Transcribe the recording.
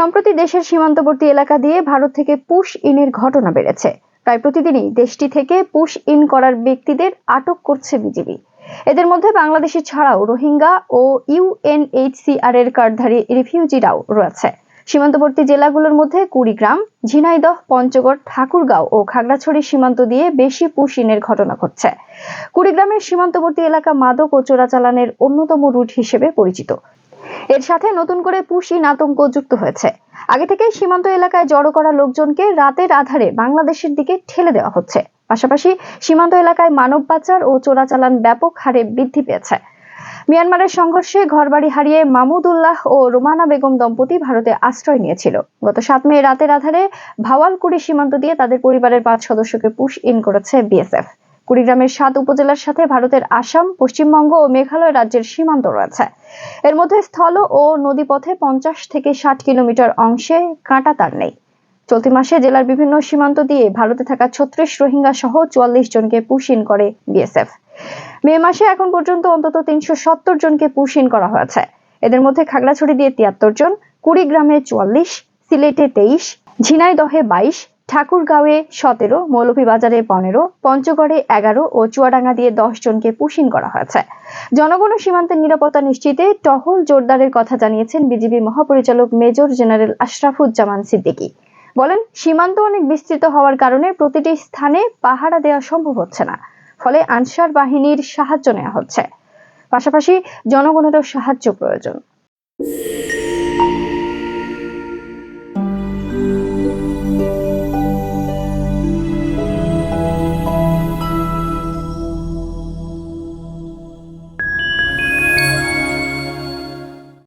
সম্প্রতি দেশের সীমান্তবর্তী এলাকা দিয়ে ভারত থেকে পুশ ইনের ঘটনা বেড়েছে। প্রায় প্রতিদিনই দেশটি থেকে পুশ ইন করার ব্যক্তিদের আটক করছে বিজিবি। এদের মধ্যে বাংলাদেশি ছাড়াও রোহিঙ্গা ও ইউএনএইচসিআর এর কার্ডধারী রিফিউজিরাও রয়েছে। সীমান্তবর্তী জেলাগুলোর মধ্যে কুড়িগ্রাম, ঝিনাইদহ, পঞ্চগড়, ঠাকুরগাঁও ও খাগড়াছড়ি সীমান্ত দিয়ে বেশি পুশ ইনের ঘটনা ঘটছে। কুড়িগ্রামের সীমান্তবর্তী এলাকা মাদক ও চোরাচালানের অন্যতম রুট হিসেবে পরিচিত। এর সাথে নতুন করে পুশিন আতঙ্ক যুক্ত হয়েছে। আগে থেকে সীমান্ত এলাকায় জড়ো করা লোকজনকে রাতের আধারে বাংলাদেশের দিকে ঠেলে দেওয়া হচ্ছে। পাশাপাশি সীমান্ত এলাকায় মানব পাচার ও চোরাচালান ব্যাপক হারে বৃদ্ধি পেয়েছে। মিয়ানমারের সংঘর্ষে ঘরবাড়ি হারিয়ে মামুদুল্লাহ ও রোমানা বেগম দম্পতি ভারতে আশ্রয় নিয়েছিল। গত সাত মে রাতের আধারে ভাওয়ালকুড়ি সীমান্ত দিয়ে তাদের পরিবারের পাঁচ সদস্যকে পুশ ইন করেছে বিএসএফ। কুড়িগ্রামের সাত উপজেলার সাথে ভারতের আসাম, পশ্চিমবঙ্গ ও মেঘালয় রাজ্যের সীমান্ত রয়েছে। এর মধ্যে স্থল ও নদীপথে পঞ্চাশ থেকে ষাট কিলোমিটার অংশে কাঁটা তার নেই। চলতি মাসে জেলার বিভিন্ন সীমান্ত দিয়ে ভারতে থাকা ছত্রিশ রোহিঙ্গা সহ চুয়াল্লিশ জনকে পুশিন করে বিএসএফ। মে মাসে এখন পর্যন্ত অন্তত তিনশো সত্তর জনকে পুশিন করা হয়েছে। এদের মধ্যে খাগড়াছড়ি দিয়ে তিয়াত্তর জন, কুড়িগ্রামে চুয়াল্লিশ, সিলেটে তেইশ, ঝিনাইদহে বাইশ ঠাকুরগাঁওয়ে সতেরো, মৌলভীবাজারে পনেরো, পঞ্চগড়ে এগারো ও চুয়াডাঙ্গা দিয়ে দশ জনকে পুশিন করা হয়েছে। জনগণ সীমান্তের নিরাপত্তা নিশ্চিতে টহল জোরদারের কথা জানিয়েছেন বিজিবি মহাপরিচালক মেজর জেনারেল আশরাফুজ্জামান সিদ্দিকী। বলেন, সীমান্ত অনেক বিস্তৃত হওয়ার কারণে প্রতিটি স্থানে পাহারা দেওয়া সম্ভব হচ্ছে না, ফলে আনসার বাহিনীর সাহায্য নেওয়া হচ্ছে। পাশাপাশি জনগণেরও সাহায্য প্রয়োজন।